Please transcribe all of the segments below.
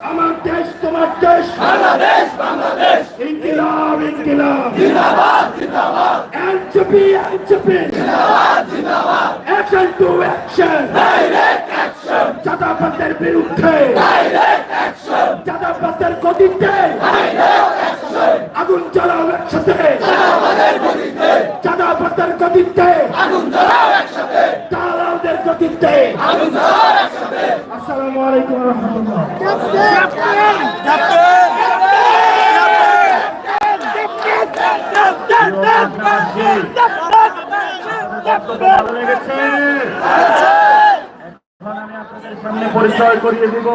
আমার দেশ তোমার দেশ। বাংলাদেশ বাংলাদেশ। ইনকিলাব ইনকিলাব। জিন্দাবাদ জিন্দাবাদ। এনসিপি এনসিপি জিন্দাবাদ জিন্দাবাদ। Action to action direct action চাঁদাবাদের বিরুদ্ধে। ডাইরেক্ট অ্যাকশন চাঁদাবাদের গতিতে ডাইরেক্ট অ্যাকশন আগুন জ্বালাও একসাথে। আমাদের গতিতে চাঁদাবাদের গতিতে আগুন জ্বালাও একসাথে। দালালদের আগুন জ্বালাও আসসালামু আলাইকুম রহমতুল্লাহ। পরিচয় করিয়ে দিব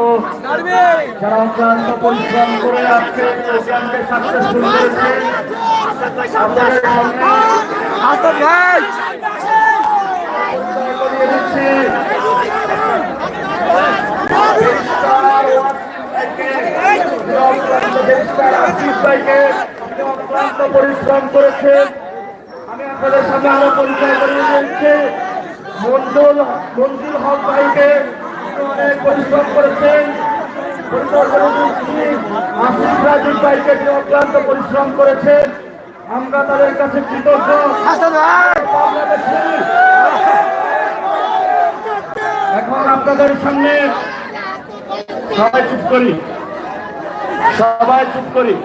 পরিশ্রম করে আজকে প্রোগ্রামকে পরিচয় করিয়ে দিচ্ছি দেশটার ওয়াসিম ভাইকে, অক্লান্ত দেশটার আসিফ ভাইকে, অক্লান্ত পরিশ্রম করেছেন। আমি আপনাদের সামনে আরও পরিচয় করিয়ে দিচ্ছি মঞ্জুল মঞ্জুল হক ভাইকে অনেক পরিশ্রম করেছেন। আসিফ রাজীব ভাইকে অক্লান্ত পরিশ্রম করেছেন। আমরা তাদের কাছে কৃতজ্ঞ। এখন আপনাদের সামনে সবাই চুপ করি। সবাই চুপ করি।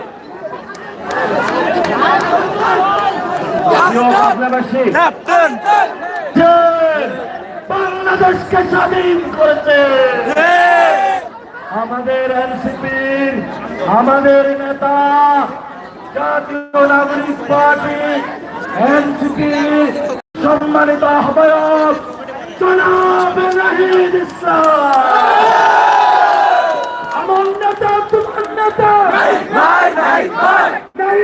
বাংলাদেশকে স্বাধীন করেছে। আমাদের এনসিপির আমাদের নেতা জাতীয় নাগরিক পার্টি এনসিপি সম্মানিত আহ্বায়ক জনাব নাহিদ ইসলাম আমার নেতা তোমার নেতা ভাই ভাই ভাই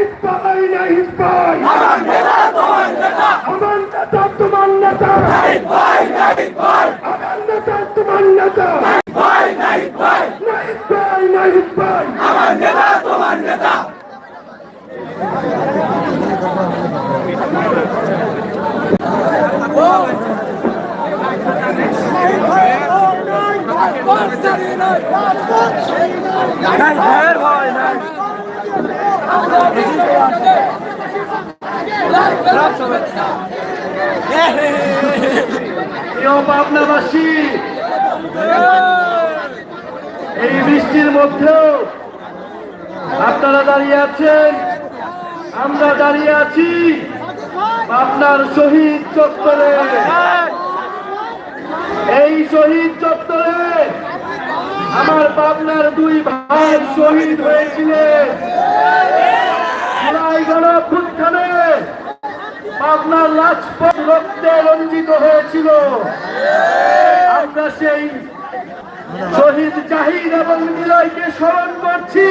নাহিদ ভাই নাহিদ ভাই আমার নেতা তোমার নেতা আমার নেতা তোমার নেতা ভাই ভাই ভাই আমার নেতা তোমার নেতা ভাই ভাই ভাই নাহিদ ভাই নাহিদ ভাই আমার নেতা তোমার নেতা প্রিয় পাবনাবাসী, এই বৃষ্টির মধ্যেও আপনারা দাঁড়িয়ে আছেন, আমরা দাঁড়িয়ে আছি পাবনার শহীদ চত্বরে। এই শহীদ চত্বরে আমার পাবনার দুই ভাই শহীদ হয়েছিলেন। জুলাই গণঅভ্যুত্থানে পাবনার রাজপথ রক্তে রঞ্জিত হয়েছিল। আমরা সেই শহীদ জাহিদ এবং নিলয়কে স্মরণ করছি।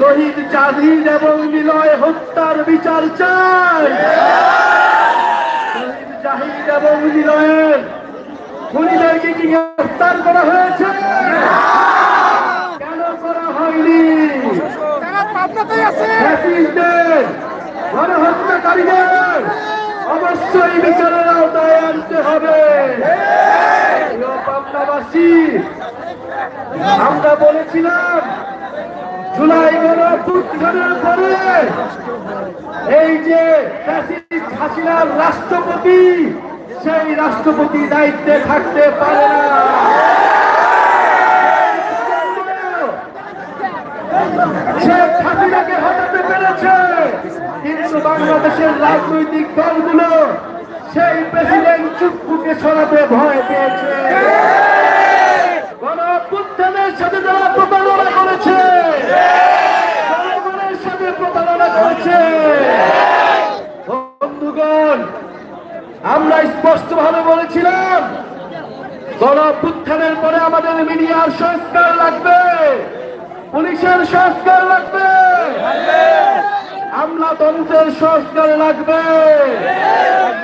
শহীদ জাহিদ এবং নিলয় হত্যার বিচার চাই। শহীদ জাহিদ এবং নিলয়ের খুনিদেরকে কি গ্রেফতার করা হয়েছে? কেন করা হয়নি? অবশ্যই বিচারের আওতায় আনতে হবে। আমরা বলেছিলাম, জুলাই গণঅভ্যুত্থানের পরে এই যে হাসিনার রাষ্ট্রপতি, সেই রাষ্ট্রপতি দায়িত্বে থাকতে পারে না। গণঅভ্যুত্থানের পরে আমাদের মিডিয়ার সংস্কার লাগবে। পুলিশের সংস্কার লাগবে। আমলাতন্ত্রের সংস্কার লাগবে।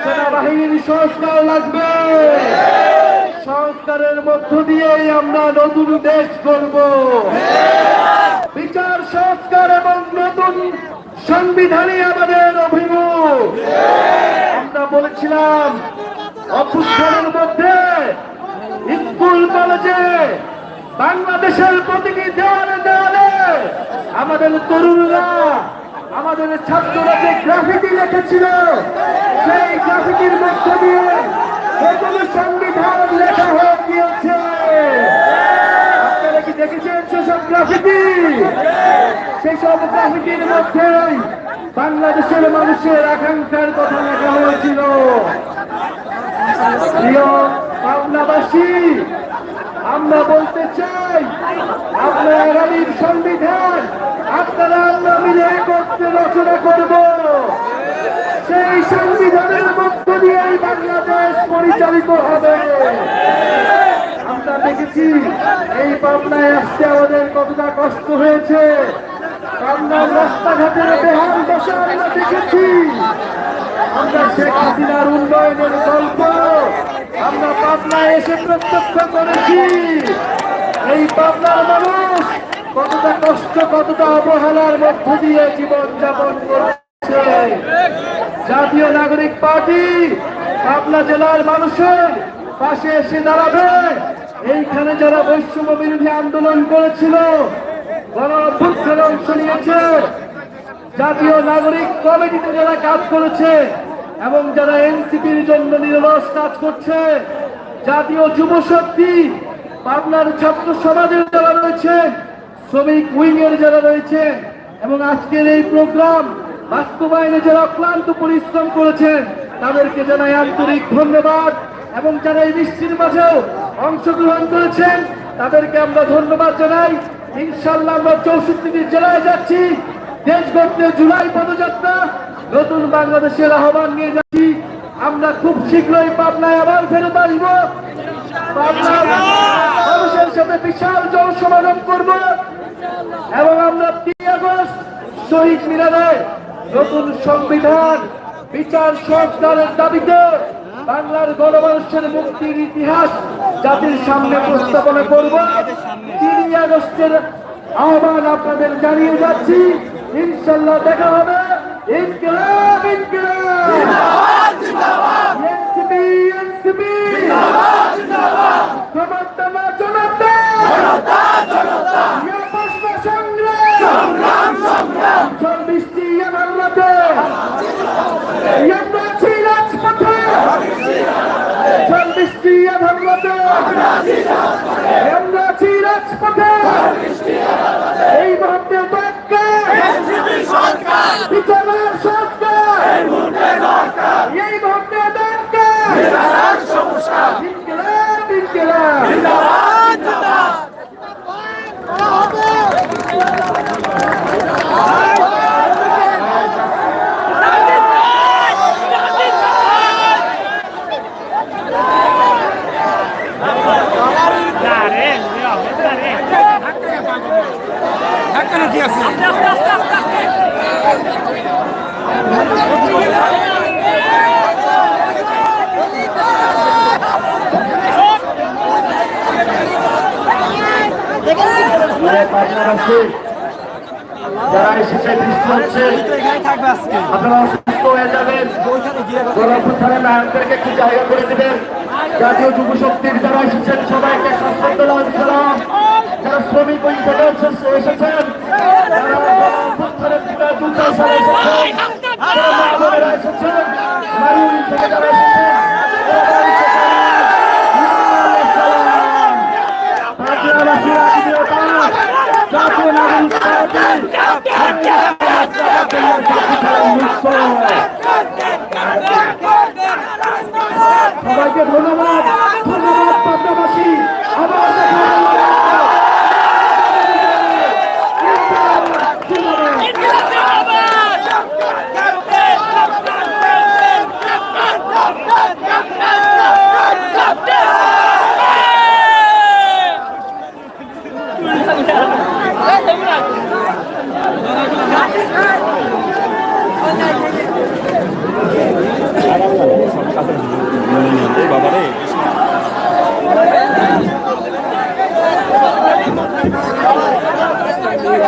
সেনাবাহিনীর সংস্কার লাগবে। সংস্কারের মধ্য দিয়েই আমরা নতুন দেশ করব বিচার, সংস্কার এবং নতুন সংবিধানই আমাদের অভিমুখ। আমরা বলেছিলাম, অভ্যুত্থানের মধ্যে স্কুল কলেজে বাংলাদেশের প্রতিটি দেওয়ালে দেওয়ালে আমাদের তরুণরা, আমাদের ছাত্ররা যে গ্রাফিতি লিখেছিল, সেই গ্রাফিতির মধ্য দিয়ে সংবিধান লেখা হয়ে গিয়েছে। আপনারা কি দেখেছেন সেসব গ্রাফিতি? সেই সব গ্রাফিতির মধ্যেই বাংলাদেশের মানুষের আকাঙ্ক্ষার কথা লেখা হয়েছিল। প্রিয় পাবনাবাসী আমরা বলতে চাই, আপনার আগামীর সংবিধান আপনারা আমরা মিলে একত্রে রচনা করব। সেই সংবিধানের মধ্য দিয়েই বাংলাদেশ পরিচালিত হবে। আমরা দেখেছি এই পাবনায় আসতে আমাদের কতটা কষ্ট হয়েছে। পাবনার রাস্তাঘাটের বেহাল দশা আমরা দেখেছি। আমরা শেখ হাসিনার উন্নয়নের গল্প আমরা পাবনায় এসে প্রত্যক্ষ করেছি। এই পাবনার মানুষ কতটা কষ্ট, কতটা অবহেলার মধ্য দিয়ে জীবন যাপন করছে। জাতীয় নাগরিক পার্টি পাবনা জেলার মানুষের পাশে এসে দাঁড়াবে। এইখানে যারা বৈষম্য বিরোধী আন্দোলন করেছিল, গণ অভ্যুত্থানে অংশ নিয়েছে। জাতীয় নাগরিক কমিটিতে যারা কাজ করেছে এবং যারা এনসিপির জন্য নিরলস কাজ করছে, জাতীয় যুব শক্তি পাবনার ছাত্র সমাজের যারা রয়েছেন শ্রমিক উইং এর যারা রয়েছেন এবং আজকের এই প্রোগ্রাম বাস্তবায়নে যারা ক্লান্ত পরিশ্রম করেছেন, তাদেরকে জানাই আন্তরিক ধন্যবাদ। এবং যারা এই বৃষ্টির মাঝেও অংশগ্রহণ করেছেন, তাদেরকে আমরা ধন্যবাদ জানাই। ইনশাল্লাহ আমরা চৌষট্টি জেলায় যাচ্ছি। দেশ জুলাই পদযাত্রা নতুন বাংলাদেশের আহ্বান নিয়ে যাচ্ছি। আমরা খুব শীঘ্রই পাবনায় আবার ফেরত আসব। মানুষের সাথে বিশাল জল সমাগম করব। এবং আমরা তিন আগস্ট শহীদ মিনারে নতুন সংবিধান, বিচার সংস্কারের দাবিতে বাংলার গণমানুষের মুক্তির ইতিহাস জাতির সামনে উপস্থাপনা করব। তিনই আগস্টের আহ্বান আপনাদের জানিয়ে যাচ্ছি। ইনশাল্লাহ দেখা হবে। ইনকিলাব ইনকিলাব। NCP NCP. জনতা জনতা। নিরাপত্তা সংগ্রাম। চব্বিশটি আমার মতে আমরা আছি রাজপথে। চব্বিশটি আমার মতে আমরা আছি রাজপথে এই মুহূর্তে দরকার বিচারের সংস্কার এই মুহূর্তে দরকার। ইনকিলাব ইনকিলাব যারা আপনারা যুব শক্তির যারা এসেছেন সবাইকে যারা শ্রমিক এসে- এসেছেন যারা গণপ্রথানের পিতা যুদ্ধ সালে এসেছেন যারা মা বোনেরা এসেছেন মারুন থেকে যারা এসেছেন সবাইকে সালাম। পাবনাবাসীর আত্মীয়তা জাতীয় নাগরিক পার্টি সবাইকে ধন্যবাদ। ধন্যবাদ পাবনাবাসী। আবার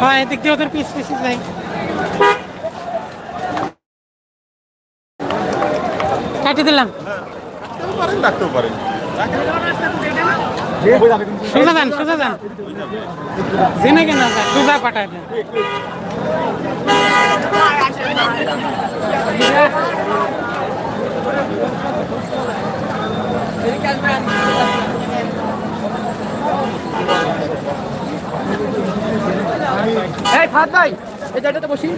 হ্যাঁ এদিক দিয়ে ওদের পিস পিস যাই কাটি দিলাম। পারেন ডাকতেও পারেন সোজা যান সোজা যান। জেনে কেন সোজা পাঠায় দেন। ফাদ ভাই জায়গাটাতে বসি।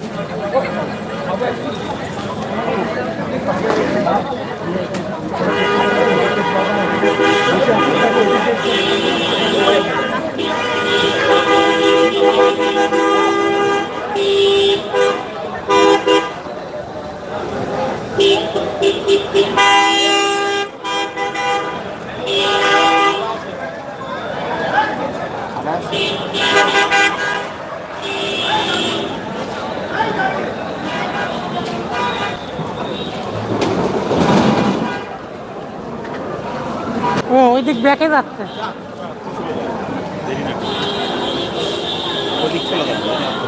ও ওই দিক ব্যাকে যাচ্ছে।